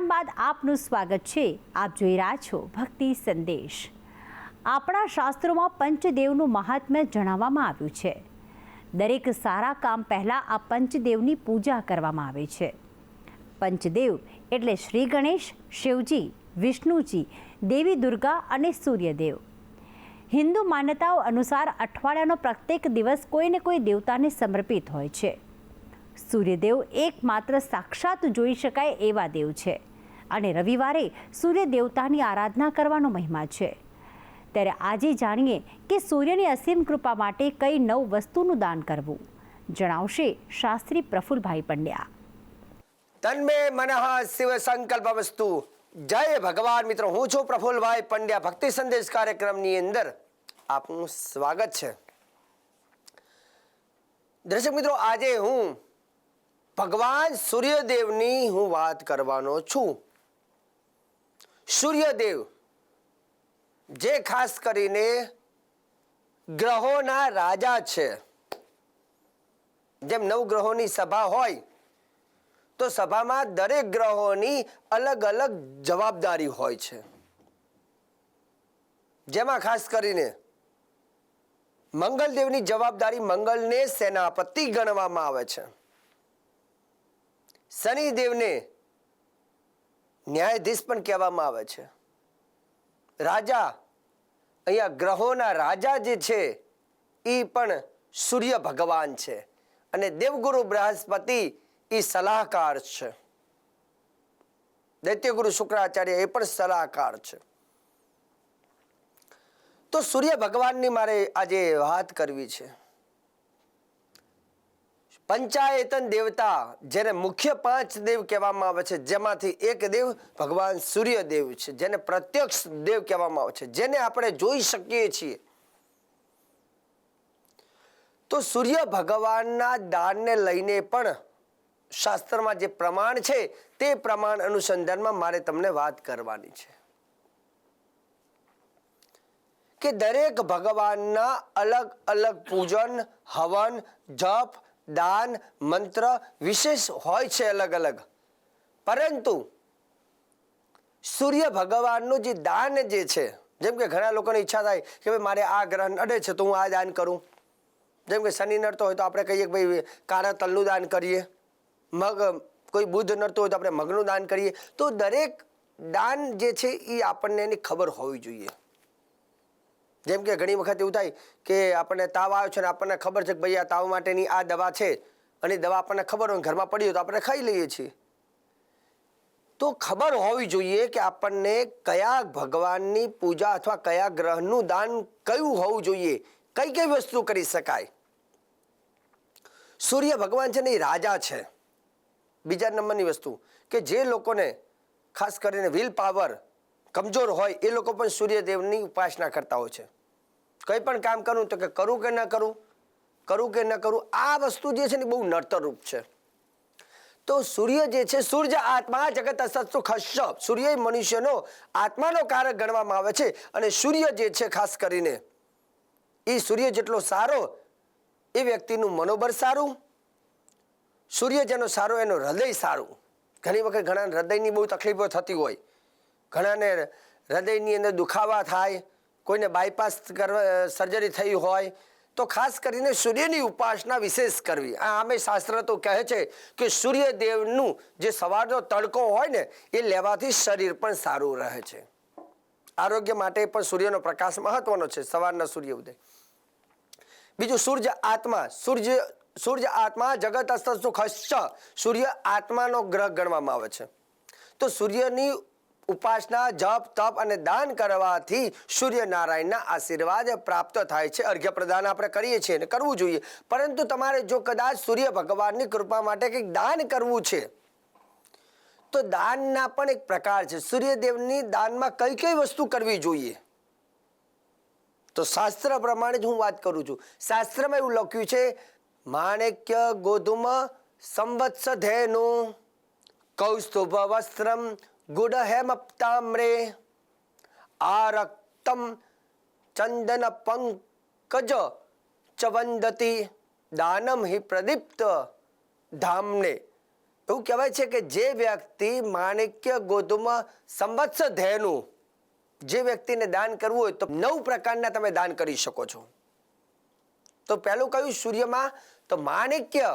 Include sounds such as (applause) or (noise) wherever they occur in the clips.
વિરામ બાદ આપનું સ્વાગત છે. આપ જોઈ રહ્યા છો ભક્તિ સંદેશ. આપણા શાસ્ત્રોમાં પંચદેવનું મહાત્મ્ય જણાવવામાં આવ્યું છે. દરેક સારા કામ પહેલાં આ પંચદેવની પૂજા કરવામાં આવે છે. પંચદેવ એટલે શ્રી ગણેશ, શિવજી, વિષ્ણુજી, દેવી દુર્ગા અને સૂર્યદેવ. હિન્દુ માન્યતાઓ અનુસાર અઠવાડિયાનો પ્રત્યેક દિવસ કોઈને કોઈ દેવતાને સમર્પિત હોય છે. સૂર્યદેવ એકમાત્ર સાક્ષાત જોઈ શકાય એવા દેવ છે. અને રવિવારે સૂર્ય દેવતાની આરાધના કરવાનો મહિમા છે. ત્યારે આજે જાણીએ કે સૂર્યની અસીમ કૃપા માટે કઈ નવ વસ્તુનું દાન કરવું. જણાવશે શાસ્ત્રી પ્રફુલભાઈ પંડ્યા. તન્મે મનઃ શિવ સંકલ્પ વસ્તુ. જય ભગવાન. મિત્રો, હું છું પ્રફુલભાઈ પંડ્યા. ભક્તિ સંદેશ કાર્યક્રમની અંદર આપનું સ્વાગત છે. દર્શક મિત્રો, આજે હું ભગવાન સૂર્યદેવની હું વાત કરવાનો છું. સૂર્યદેવ, જે ખાસ કરીને ગ્રહોના રાજા છે. જેમ નવ ગ્રહોની સભા હોય, તો સભામાં દરેક ગ્રહોની અલગ અલગ જવાબદારી હોય છે. જેમાં ખાસ કરીને મંગલદેવની જવાબદારી મંગલને સેનાપતિ ગણવામાં આવે છે. શનિદેવને ન્યાયાધીશ પણ કહેવામાં આવે છે. રાજા, અહીંયા ગ્રહોના રાજા જે છે એ પણ સૂર્ય ભગવાન છે અને દેવગુરુ બૃહસ્પતિ એ સલાહકાર છે. દૈત્યગુરુ શુક્રાચાર્ય એ પણ સલાહકાર છે. તો સૂર્ય ભગવાનની મારે આજે વાત કરવી છે. પંચાયતન દેવતા, જેને મુખ્ય પાંચ દેવ કહેવામાં આવે છે, જેમાંથી એક દેવ ભગવાન સૂર્યદેવ છે, જેને પ્રત્યક્ષ દેવ કહેવામાં આવે છે, જેને આપણે જોઈ શકીએ છીએ. તો સૂર્ય ભગવાનના દાનને લઈને પણ શાસ્ત્રમાં જે પ્રમાણ છે, તે પ્રમાણ અનુસંધાનમાં મારે તમને વાત કરવાની છે. કે દરેક ભગવાનના અલગ અલગ પૂજન, હવન, જપ દાન, મંત્ર વિશેષ હોય છે અલગ અલગ. પરંતુ સૂર્ય ભગવાનનું જે દાન જે છે, જેમ કે ઘણા લોકોની ઈચ્છા થાય કે ભાઈ મારે આ ગ્રહ અડે છે તો હું આ દાન કરું. જેમ કે શનિ નડતો હોય તો આપણે કહીએ કે ભાઈ કાળા તલનું દાન કરીએ. મગ, કોઈ બુદ્ધ નડતો હોય તો આપણે મગનું દાન કરીએ. તો દરેક દાન જે છે એ આપણને એની ખબર હોવી જોઈએ. જેમ કે ઘણી વખત એવું થાય કે આપણને તાવ આવ્યો છે ને આપણને ખબર છે કે ભાઈ આ તાવ માટેની આ દવા છે અને દવા આપણને ખબર હોય ઘરમાં પડી હોય તો આપણે ખાઈ લઈએ છીએ. તો ખબર હોવી જોઈએ કે આપણને કયા ભગવાનની પૂજા અથવા કયા ગ્રહનું દાન કયું હોવું જોઈએ, કઈ કઈ વસ્તુ કરી શકાય? સૂર્ય ભગવાન છે ને એ રાજા છે. બીજા નંબરની વસ્તુ કે જે લોકોને ખાસ કરીને વિલ પાવર કમજોર હોય, એ લોકો પણ સૂર્યદેવની ઉપાસના કરતા હોય છે. કંઈ પણ કામ કરવું તો કે કરું કે ન કરું કરું કે ન કરું, આ વસ્તુ જે છે ને બહુ નડતરરૂપ છે. તો સૂર્ય જે છે, સૂર્ય આત્મા જગત અસત્સુ ખશ્યપ સૂર્ય મનુષ્યનો આત્માનો કારક ગણવામાં આવે છે અને સૂર્ય જે છે, ખાસ કરીને, એ સૂર્ય જેટલો સારો, એ વ્યક્તિનું મનોબળ સારું, સૂર્ય જેનો સારો એનો હૃદય સારું. ઘણી વખત ઘણા હૃદયની બહુ તકલીફો થતી હોય. ઘણાને હૃદયની અંદર દુખાવા થાય, કોઈને બાયપાસ સર્જરી થઈ હોય, તો ખાસ કરીને સૂર્યની ઉપાસના વિશેષ કરવી. આ આમે શાસ્ત્ર તો કહે છે કે સૂર્યદેવનું જે સવારનો તડકો હોય ને, એ લેવાથી શરીર પણ સારું રહે છે. આરોગ્ય માટે પણ સૂર્યનો પ્રકાશ મહત્વનો છે, સવારના સૂર્ય ઉદય. બીજું, સૂર્ય આત્મા. સૂર્ય સૂર્ય આત્મા જગત અસ્તુ ખશ્ચ સૂર્ય આત્માનો ગ્રહ ગણવામાં આવે છે. તો સૂર્યની ઉપાસના, જપ, તપ અને દાન કરવાથી સૂર્યનારાયણના આશીર્વાદ પ્રાપ્ત થાય છે. અર્ઘ્ય પ્રદાન આપણે કરીએ છીએ અને કરવું જોઈએ. પરંતુ તમારે જો કદાચ સૂર્ય ભગવાનની કૃપા માટે કંઈક દાન કરવું છે, તો દાનના પણ એક પ્રકાર છે. સૂર્યદેવની દાનમાં કઈ કઈ વસ્તુ કરવી જોઈએ? તો શાસ્ત્ર પ્રમાણે જ હું વાત કરું છું. શાસ્ત્રમાં એવું લખ્યું છે, માણેક્ય ગોધુમ સંવત્સ ધેનું કૌસ્તુભ વસ્ત્રમ ગુડ આ રક્તમ ચંદન પંકજ ચવંદતી દાનમ હિ પ્રદીપ્ત ધામને એવું કહેવાય છે કે જે વ્યક્તિ માણિક્ય ગોધુમાં સંવત્સ ધેનું, જે વ્યક્તિને દાન કરવું હોય તો નવ પ્રકારના તમે દાન કરી શકો છો. તો પહેલું કયું? સૂર્યમાં તો માણિક્ય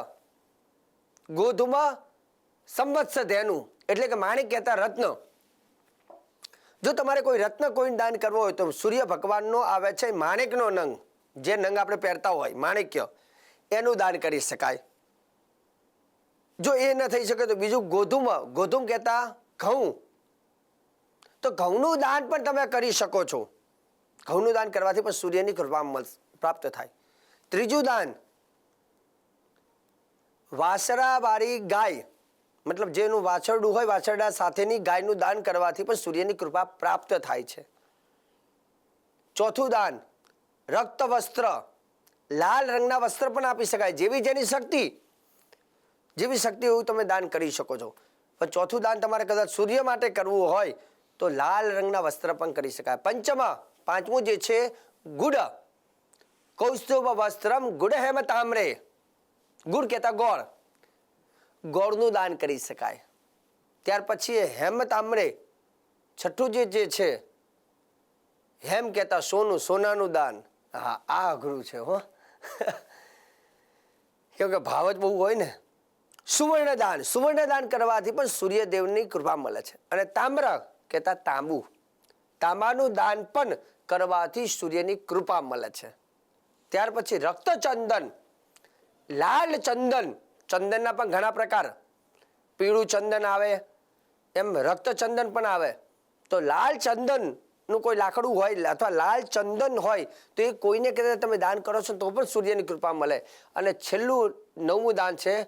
ગોધુમાં સંવત્સ ધ્યેયનું એટલે કે માણિક કહેતા રત્ન. જો તમારે કોઈ રત્ન કોઈને દાન કરવો હોય તો સૂર્ય ભગવાનનો આવે છે, માણેકનો નંગ. જે નંગ આપણે પહેરતા હોય, માણિક્ય. એનું દાન કરી શકાય. જો એ ન થઈ શકે તો બીજું ગોધુમ ગોધુમ કહેતા ઘઉં. તો ઘઉંનું દાન પણ તમે કરી શકો છો. ઘઉંનું દાન કરવાથી પણ સૂર્યની કૃપા પ્રાપ્ત થાય. ત્રીજું દાન. વાસરાવાળી ગાય. મતલબ જેનું વાછરડું હોય, વાછરડા સાથેની ગાયનું દાન કરવાથી પણ સૂર્યની કૃપા પ્રાપ્ત થાય છે. ચોથું દાન, રક્ત વસ્ત્ર. લાલ રંગના વસ્ત્ર પણ આપી શકાય, જેવી જેની શક્તિ, જેવી શક્તિ એવું તમે દાન કરી શકો છો. પણ ચોથું દાન તમારે કદાચ સૂર્ય માટે કરવું હોય, તો લાલ રંગના વસ્ત્ર પણ કરી શકાય. પંચમા, પાંચમું જે છે, ગુડ. કૌસ્તુભ વસ્ત્રમ ગુડ હેમ તામ્રે ગુડ કહેતા ગોળ. ગોળનું દાન કરી શકાય. ત્યાર પછી હેમ તામ્રે છઠ્ઠું જે જે છે, હેમ કહેતા સોનું, સોનાનું દાન. હા, આ અઘરું છે, હો. (laughs) કેમ કે ભાવ જ બહુ હોય ને. સુવર્ણદાન સુવર્ણદાન સુવર્ણ દાન કરવાથી પણ સૂર્યદેવની કૃપા મળે છે. અને તામ્ર કહેતા તાંબુ. તાંબાનું દાન પણ કરવાથી સૂર્યની કૃપા મળે છે. ત્યાર પછી રક્તચંદન, લાલ ચંદન. ચંદનના પણ ઘણા પ્રકાર. પીળું ચંદન આવે, એમ રક્ત ચંદન પણ આવે. તો લાલ ચંદનનું કોઈ લાકડું હોય, અથવા લાલ ચંદન હોય, તો એ કોઈને કદાચ તમે દાન કરો છો, તો પણ સૂર્યની કૃપા મળે. અને છેલ્લું નવમું દાન છે,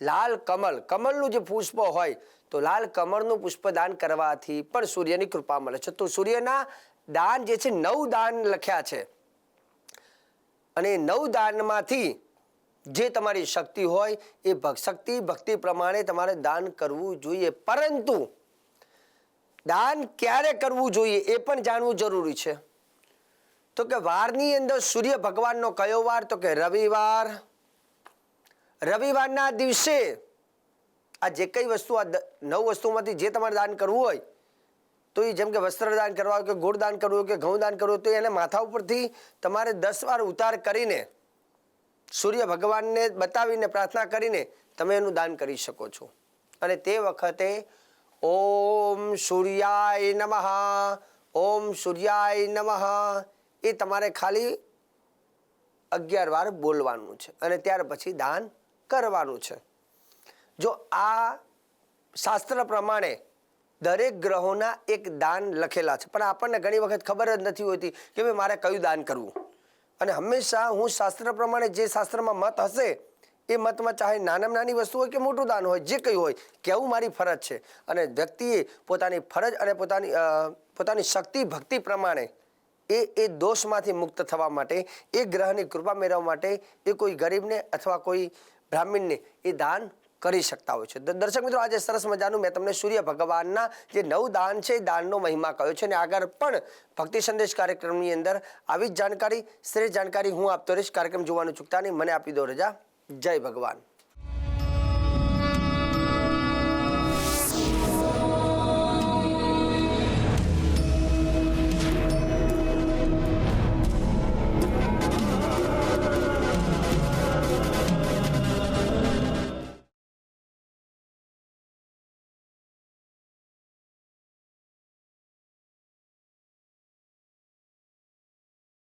લાલ કમલ કમલનું જે પુષ્પ હોય, તો લાલ કમળનું પુષ્પ દાન કરવાથી પણ સૂર્યની કૃપા મળે છે. તો સૂર્યના દાન જે છે, નવ દાન લખ્યા છે. અને નવ દાનમાંથી જે તમારી શક્તિ હોય એ શક્તિ, ભક્તિ પ્રમાણે તમારે દાન કરવું જોઈએ. પરંતુ દાન ક્યારે કરવું જોઈએ એ પણ જાણવું જરૂરી છે. તો કે વારની અંદર સૂર્ય ભગવાનનો કયો વાર? તો કે રવિવાર. રવિવારના દિવસે આ જે કઈ વસ્તુ, આ નવ વસ્તુમાંથી જે તમારે દાન કરવું હોય, તો એ જેમ કે વસ્ત્ર દાન કરવા કે ગોળ દાન કરવું કે ઘઉં દાન કરવું હોય, તો એને માથા ઉપરથી તમારે દસ વાર ઉતાર કરીને સૂર્ય ભગવાનને બતાવીને પ્રાર્થના કરીને તમે એનું દાન કરી શકો છો. અને તે વખતે ઓમ સૂર્યાય નમઃ, ઓમ સૂર્યાય નમઃ એ તમારે ખાલી અગિયાર વાર બોલવાનું છે અને ત્યાર પછી દાન કરવાનું છે. જો આ શાસ્ત્ર પ્રમાણે દરેક ગ્રહોના એક દાન લખેલા છે, પણ આપણને ઘણી વખત ખબર જ નથી હોતી કે ભાઈ મારે કયું દાન કરવું? અને હંમેશા હું શાસ્ત્ર પ્રમાણે જે શાસ્ત્રમાં મત હશે, એ મતમાં ચાહે નાનામાં નાની વસ્તુ હોય કે મોટું દાન હોય, જે કંઈ હોય કહેવું મારી ફરજ છે? અને વ્યક્તિએ પોતાની ફરજ અને પોતાની પોતાની શક્તિ, ભક્તિ પ્રમાણે એ એ દોષમાંથી મુક્ત થવા માટે, એ ગ્રહની કૃપા મેળવવા માટે એ કોઈ ગરીબને અથવા કોઈ બ્રાહ્મણને એ દાન કરી શકતા હોય છે. દર્શક મિત્રો, આજે સરસ મજાનું મેં તમને સૂર્ય ભગવાનના જે નવ દાન છે, એ દાનનો મહિમા કહ્યો છે અને આગળ પણ ભક્તિ સંદેશ કાર્યક્રમની અંદર આવી જ જાણકારી, શ્રેષ્ઠ જાણકારી હું આપતો રહીશ કાર્યક્રમ જોવાનું ચૂકતા નહીં. મને આપી દો રજા. જય ભગવાન.